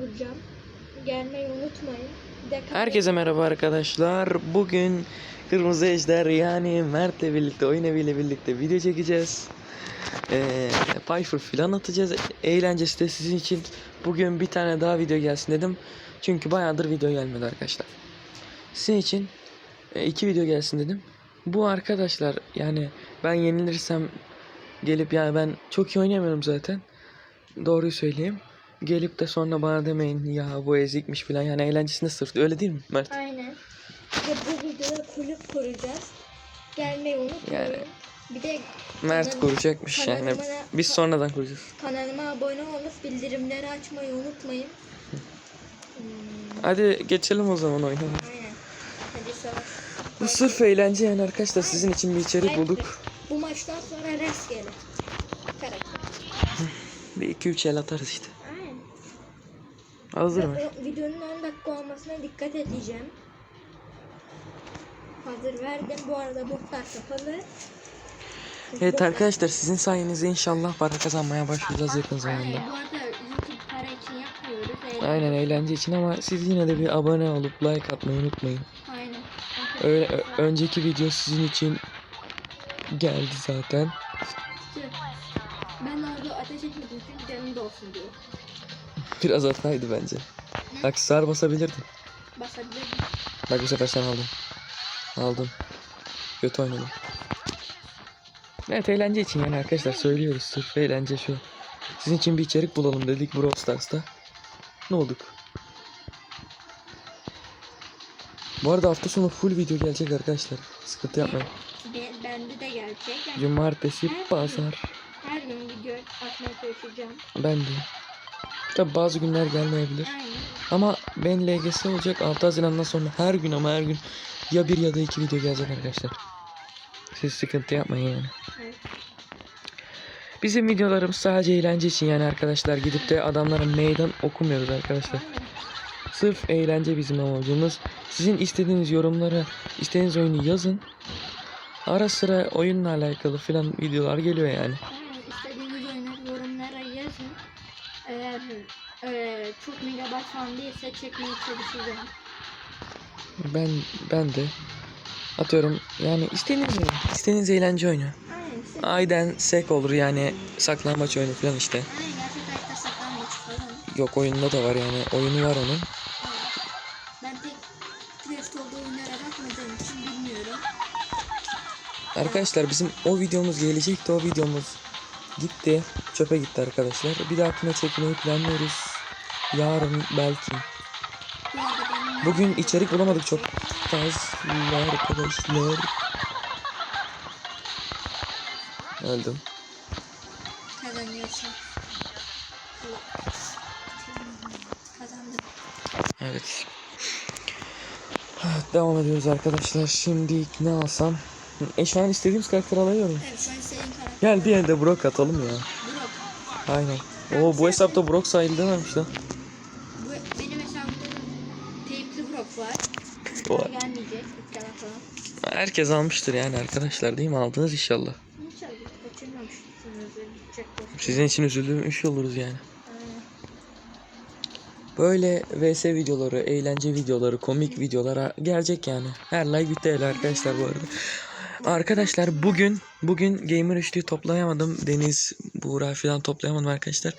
kuracağım. Gelmeyi unutmayın. Bir de Herkese merhaba arkadaşlar. Bugün Kırmızı Ejder yani Mert'le birlikte, oyun eviyle birlikte video çekeceğiz. Ee, Piper filan atacağız. Eğlencesi de sizin için. Bugün bir tane daha video gelsin dedim. Çünkü bayağıdır video gelmedi arkadaşlar. Sizin için e, iki video gelsin dedim. Bu arkadaşlar yani ben yenilirsem gelip yani ben çok iyi oynamıyorum zaten. Doğruyu söyleyeyim. Gelip de sonra bana demeyin ya bu ezikmiş falan yani eğlencesine sırf öyle değil mi Mert? Aynen. Ve bu videoda kulüp kuracağız. Gelmeyi unutmayın. Yani Bir de Mert Kanal- kuracakmış yani. kanalıma- Biz sonradan kuracağız. kanalıma abone olup bildirimleri açmayı unutmayın. Hmm, Hadi geçelim o zaman oyuna. aynen. Hadi savaş. Bu sırf eğlence yani arkadaşlar sizin için bir içerik bulduk. Bu maçtan sonra rastgele. Karakter. Bir iki üç el atarız işte. Hazır mı? Videonun 10 dakika olmasına dikkat edeceğim. Hazır verdim. Bu arada botlar kapalı. Evet arkadaşlar sizin sayenizde inşallah para kazanmaya başlayacağız yakın zamanda. Bu arada YouTube para için yapmıyoruz. Eğlenceli. Aynen eğlence için ama siz yine de bir abone olup like atmayı unutmayın. Aynen. Öyle önceki video sizin için geldi zaten. Biraz hataydı bence. Aksesuar basabilirdin. Basabilirim. Bak bu sefer sen aldın. Aldın. Kötü oynadın. Evet eğlence için yani arkadaşlar söylüyoruz. Sırf eğlence şu. Sizin için bir içerik bulalım dedik Brawl Stars'ta. Ne olduk? Bu arada hafta sonu full video gelecek arkadaşlar. Sıkıntı yapmayın. Ben, bende de gelecek. Yani Cumartesi, pazar. her gün video atmaya çalışacağım. Ben de. Tabi bazı günler gelmeyebilir. Ama ben LGS olacak 6 Haziran'dan sonra her gün ama her gün ya bir ya da iki video gelecek arkadaşlar. Siz sıkıntı yapmayın yani. Evet. Bizim videolarımız sadece eğlence için yani arkadaşlar gidip de adamlara meydan okumuyoruz arkadaşlar. Sırf eğlence bizim amacımız. Sizin istediğiniz yorumlara istediğiniz oyunu yazın. Ara sıra oyunla alakalı filan videolar geliyor yani. Değilse çekmeye çalışacağım. Ben ben de atıyorum yani istediğiniz oyun, istediğiniz eğlence oyunu. Aynen. Işte, sek olur yani saklambaç oyunu falan işte. aynen. Gerçek hayatta saklanmaç falan. Yok oyunda da var yani oyunu var onun. Aynen. Ben pek Craft olduğu oyunlara bakmadığım için bilmiyorum. Arkadaşlar bizim o videomuz gelecekti o videomuz gitti çöpe gitti arkadaşlar. Bir dahakine çekmeyi planlıyoruz. Yarın belki. Bugün içerik bulamadık çok fazla arkadaşlar. Öldüm. kazanıyorsun. Kazandım. Evet. Devam ediyoruz arkadaşlar. Şimdi ne alsam? E şu an istediğimiz karakteri alıyorum. Evet şu an senin karakter. Gel bir elde Brock atalım ya. Brock. Aynen. Oo bu hesapta Brock sahilde dememiş lan. O- gelmeyecek. Herkes almıştır yani arkadaşlar değil mi? Aldınız inşallah. Sizin için üzülmüş oluruz yani. Böyle vs videoları, eğlence videoları, komik videolara gelecek yani. Her like bir arkadaşlar bu arada. Arkadaşlar bugün bugün gamer üçlüyü toplayamadım. Deniz, Buğra falan toplayamadım arkadaşlar.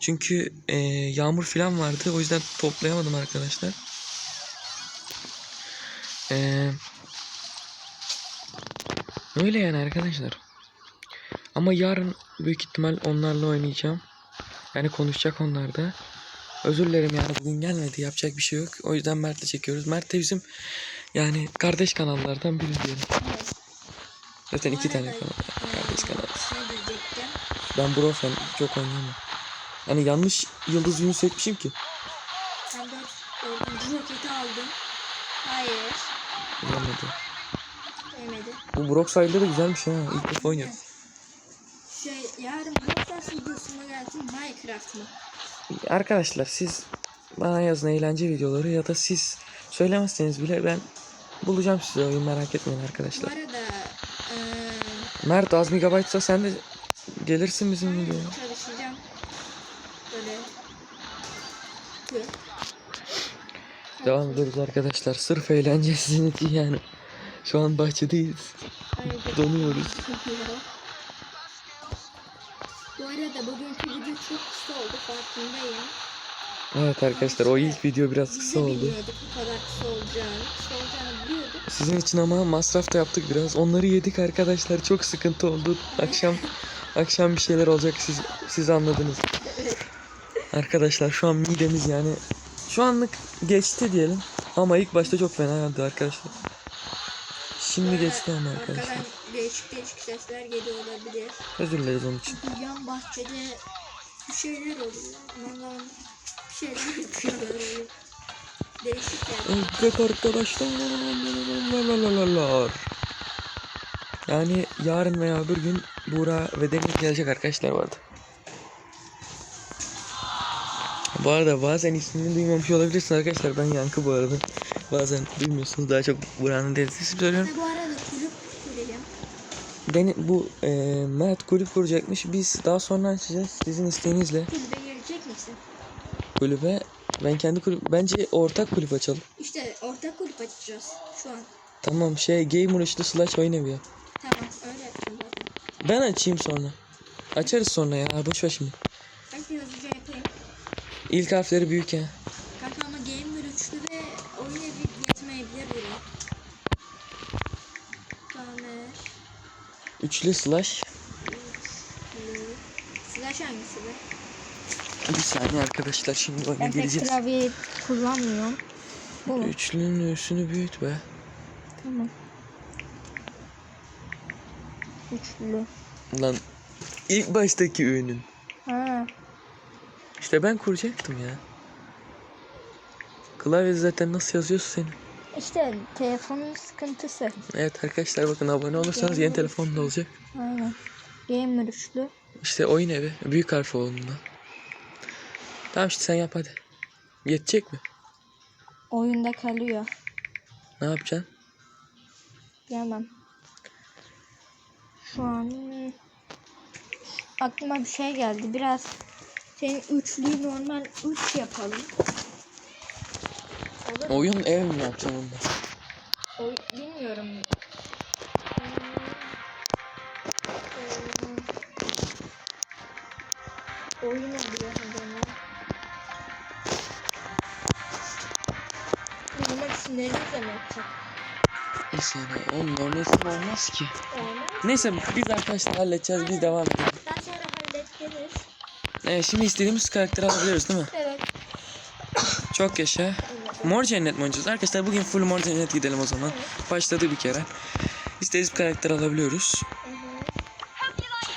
Çünkü e, yağmur falan vardı. O yüzden toplayamadım arkadaşlar. Öyle yani arkadaşlar. Ama yarın büyük ihtimal onlarla oynayacağım. Yani konuşacak onlar da. Özür dilerim yani bugün gelmedi yapacak bir şey yok. O yüzden Mert'le çekiyoruz. Mert de bizim yani kardeş kanallardan biri diyelim. Evet. Zaten iki tane kanal. Kardeş diyecektim? Ben Bro fan çok oynayamam. Yani yanlış yıldız yünü seçmişim ki. Ben dört dördüncü roketi aldım. Hayır. Olamadı. Değmedi. Bu Brock sayıları da güzelmiş ha. İlk defa oynuyorum. Şey yarın Roblox videosu mu gelsin Minecraft mı? Arkadaşlar siz bana yazın eğlence videoları ya da siz söylemezseniz bile ben bulacağım size oyun merak etmeyin Bu arkadaşlar. arada eee Mert az megabaytsa sen de gelirsin bizim videoya. çalışacağım. Böyle. Devam ediyoruz arkadaşlar. Sırf eğlence sizin için yani. Şu an bahçedeyiz. Hayır, Donuyoruz. Bu arada bugünkü video çok kısa oldu farkındayım. Evet arkadaşlar o ilk video biraz kısa oldu. bilmiyorduk bu kadar kısa olacağını. Kısa olacağını biliyorduk. Sizin için ama masraf da yaptık biraz. Onları yedik arkadaşlar. Çok sıkıntı oldu. Akşam akşam bir şeyler olacak siz siz anladınız. Arkadaşlar şu an midemiz yani şu anlık geçti diyelim. Ama ilk başta çok fena yandı arkadaşlar. Şimdi geçti ama arkadaşlar. Değişik değişik sesler geliyor olabilir. Özür dileriz onun için. Yan bahçede bir şeyler oluyor. Mangan bir şeyler yapıyorlar. Değişik yani. Evet arkadaşlar. Yani yarın veya öbür gün Buğra ve Demir gelecek arkadaşlar vardı. Bu arada bazen ismini duymamış olabilirsiniz arkadaşlar. Ben Yankı bu arada. Bazen duymuyorsunuz. Daha çok Buğra'nın dedesi söylüyorum. Bu arada kulüp kuracağım. Deni, bu e, Mert kulüp kuracakmış. Biz daha sonra açacağız. Sizin isteğinizle Kulübe gelecek misin? kulübe. Ben kendi kulüp... Bence ortak kulüp açalım. İşte ortak kulüp açacağız şu an. Tamam şey gamer üçlü slash oyun evi. Tamam öyle yapacağım zaten. Ben açayım sonra. Açarız sonra ya. Boş ver şimdi. Hızlıca yapayım. İlk harfleri büyük ya. Kanka ama gamer üçlü ve oyun evi yetmeyebilir buraya. Tamer. Üçlü slash. Slash hangisi be? Bir saniye arkadaşlar şimdi oyuna gireceğiz. klavye kullanmıyorum. Bu mu? Üçlünün üstünü büyüt be. Tamam. Üçlü. Lan ilk baştaki ünün. Ha. İşte ben kuracaktım ya. Klavye zaten nasıl yazıyorsa senin. İşte telefonun sıkıntısı. Evet arkadaşlar bakın abone olursanız yeni telefon da olacak. Aynen. Gamer üçlü. İşte oyun evi. Büyük harf onunla. Tamam işte sen yap hadi. Yetecek mi? Oyunda kalıyor. Ne yapacaksın? Yemem. Şu an aklıma bir şey geldi. Biraz senin üçlüyü normal üç yapalım. Oyun ev mi yapacaksın onda? Oy, bilmiyorum. Hmm. Oyun oluyor adamı. Bilmek sinirlenirse mi yapacak? Neyse yani onun örneği olmaz ki. Olmaz. Neyse biz arkadaşlar halledeceğiz biz devam edelim. Daha sonra hallederiz. Evet şimdi istediğimiz karakteri alabiliyoruz değil mi? Evet. Çok yaşa. Mor cennet mi oynayacağız? Arkadaşlar bugün full mor cennet gidelim o zaman. Başladı bir kere. İstediğimiz karakter alabiliyoruz.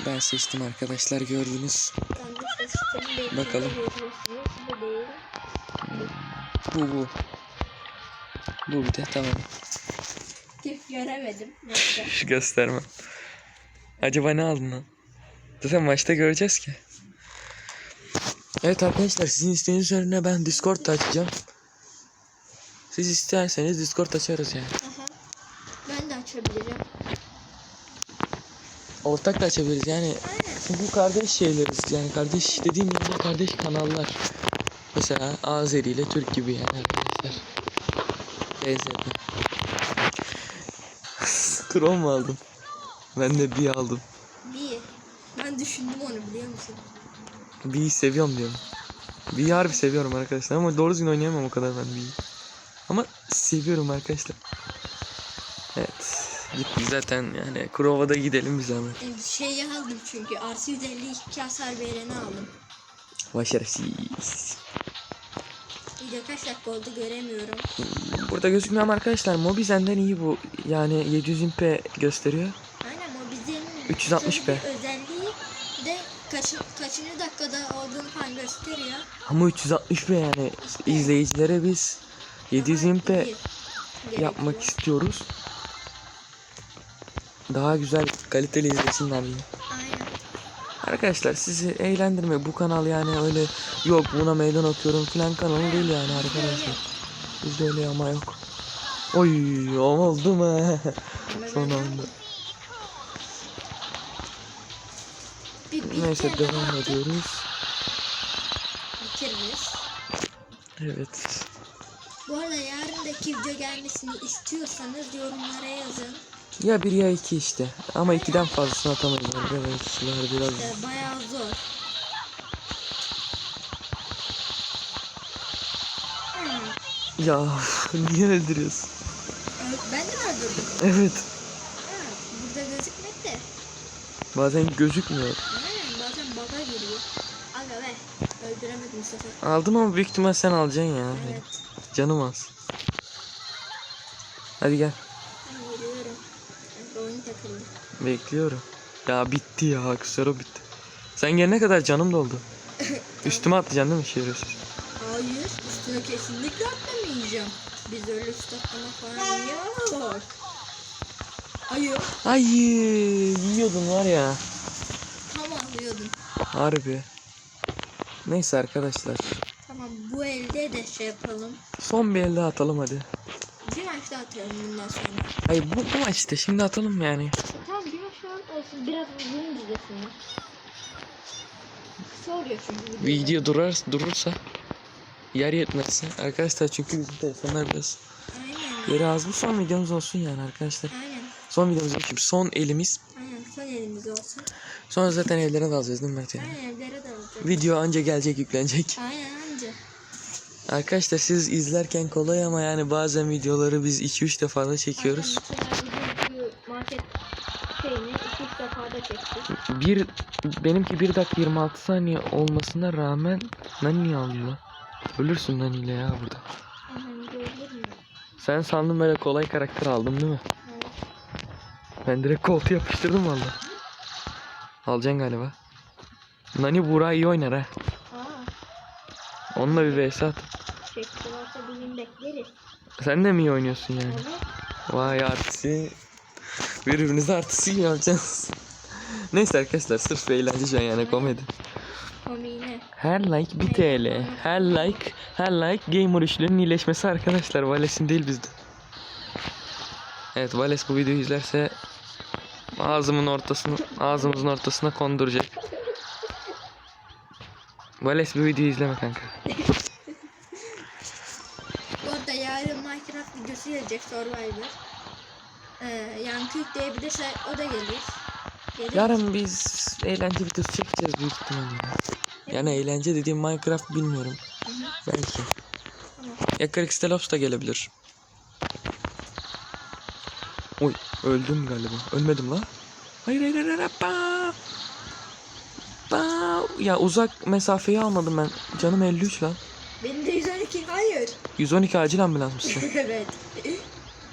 Ben seçtim arkadaşlar gördünüz. Bakalım. Bu. Bu bu. Bir de tamam. Tip göremedim. Göstermem. Acaba ne aldın lan? Zaten maçta göreceğiz ki. Evet arkadaşlar sizin isteğiniz üzerine ben Discord açacağım. Siz isterseniz Discord açarız yani. Aha. Ben de açabilirim. Ortak da açabiliriz yani. Aynen. Çünkü kardeş şeyleriz yani kardeş dediğim yerde kardeş kanallar. Mesela Azeri ile Türk gibi yani arkadaşlar. Benzetme. Krom mu aldım? Ben de bir aldım. Bir. Ben düşündüm onu biliyor musun? B'yi seviyorum diyorum. B'yi harbi seviyorum arkadaşlar ama doğru düzgün oynayamam o kadar ben B'yi. Seviyorum arkadaşlar. Evet. Gittik zaten yani Kurova'da gidelim bir zahmet. E, Şeyi aldım çünkü. Artı 152 hasar vereni aldım. Başarısız. Video kaç dakika oldu göremiyorum. Burada gözükmüyor ama arkadaşlar Mobizen'den iyi bu. Yani 700p gösteriyor. Aynen o bizim 360 şöyle be. bir özelliği de kaç, kaçıncı dakikada olduğunu falan gösteriyor. Ama 360p yani izleyicilere biz 720p iyi yapmak istiyoruz. Daha güzel kaliteli izlesinler diye. Arkadaşlar sizi eğlendirme bu kanal yani öyle yok buna meydan okuyorum filan kanalı değil yani arkadaşlar. Bizde öyle ama yok. Oy oldu mu? Son bir Neyse devam ediyoruz. Bitiririz. Evet. Bu arada yarındaki video gelmesini istiyorsanız yorumlara yazın. Ya bir ya iki işte. Ama ikiden fazlasını atamayız arkadaşlar biraz. İşte bayağı zor. Ya niye öldürüyorsun? Ö- Ben de mi öldürdüm? Evet. Ha, burada gözükmedi de. Bazen gözükmüyor. Aynen bazen baga giriyor. Aga be. Öldüremedim bu sefer. Aldım ama büyük ihtimal sen alacaksın ya. Evet. Canım az. Hadi gel. Bekliyorum. Ya bitti ya. Aksiyonu bitti. Sen gelene kadar canım doldu. Üstüme atlayacaksın değil mi şerefsiz? Hayır. Üstüne kesinlikle atlamayacağım. Biz öyle üstü atlamak falan yok. Hayır. Ay yiyordun var ya. Tam alıyordum. Harbi. Neyse arkadaşlar. Bu elde de şey yapalım. Son bir el daha atalım hadi. Bir maç daha atıyorum bundan sonra. Hayır bu, bu maçta şimdi atalım yani. Tamam bir maç daha olsun. Biraz uzun dizesin. Kısa oluyor çünkü video. Video durar, durursa yer yetmezse arkadaşlar çünkü bizim telefonlar biraz Aynen. yeri az bu son videomuz olsun yani arkadaşlar. Aynen. Son videomuz için son elimiz. Aynen. Son elimiz olsun. Sonra zaten evlere de alacağız değil mi Mert? Aynen evlere de alacağız. Video anca gelecek yüklenecek. Aynen. Arkadaşlar siz izlerken kolay ama yani bazen videoları biz 2-3 defa da çekiyoruz. Bir benimki 1 dakika 26 saniye olmasına rağmen Nani alıyor. Ölürsün Nani ile ya burada. Sen sandın böyle kolay karakter aldım değil mi? Ben direkt koltuğa yapıştırdım valla. Alacaksın galiba. Nani Buğra iyi oynar ha. Onunla bir vs at. çekti varsa bir gün bekleriz. Sen de mi iyi oynuyorsun yani? Evet. Vay artisi. Birbirinize artisi mi yapacaksınız? Neyse arkadaşlar sırf eğlence şu an yani komedi. Komiğine. Her like 1 TL. Her like, her like gamer işlerinin iyileşmesi arkadaşlar. Vales'in değil bizde. Evet Vales bu videoyu izlerse ağzımın ortasını, ağzımızın ortasına konduracak. Vales bu videoyu izleme kanka. Bu arada yarın Minecraft videosu gelecek Survivor. Ee, yankı yükleyebilirse o da gelir. Gelir. Yarın biz eğlence videosu çekeceğiz büyük ihtimalle. ya. Yani eğlence dediğim Minecraft bilmiyorum. Hı hı. Belki. Tamam. Ya Crixtelops da gelebilir. Oy öldüm galiba. Ölmedim la. Hayır hayır hayır. hayır. Ba! Ba! Ya uzak mesafeyi almadım ben. Canım 53 lan. Benim de 112 hayır. 112 acil ambulans mısın? evet.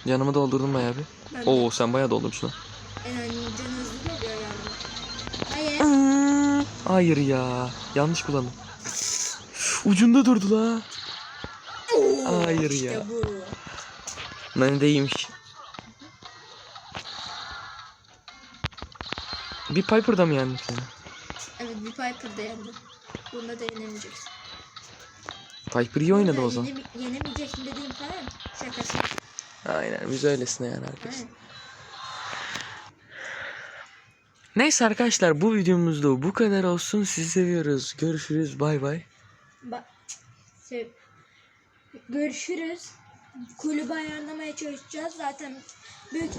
Canımı doldurdum bayağı bir. Ben de. Oo sen bayağı doldurmuşsun lan. Önemli can hızlı oluyor yani. Hayır. Hayır ya. Yanlış kullandım. Ucunda durdu la. Oo, Hayır işte ya. bu. Nani de iyiymiş. Bir Piper'da mı yendin seni? Evet bir Piper'da yendi. Bunda da yenemeyeceksin. Piper iyi oynadı o zaman. yenemeyeceksin dediğim falan şakası. Aynen biz öylesine yani arkadaşlar. Aynen. Neyse arkadaşlar bu videomuzda bu kadar olsun. Sizi seviyoruz. Görüşürüz. Bay bay. Ba sev Görüşürüz. Kulübü ayarlamaya çalışacağız. Zaten büyük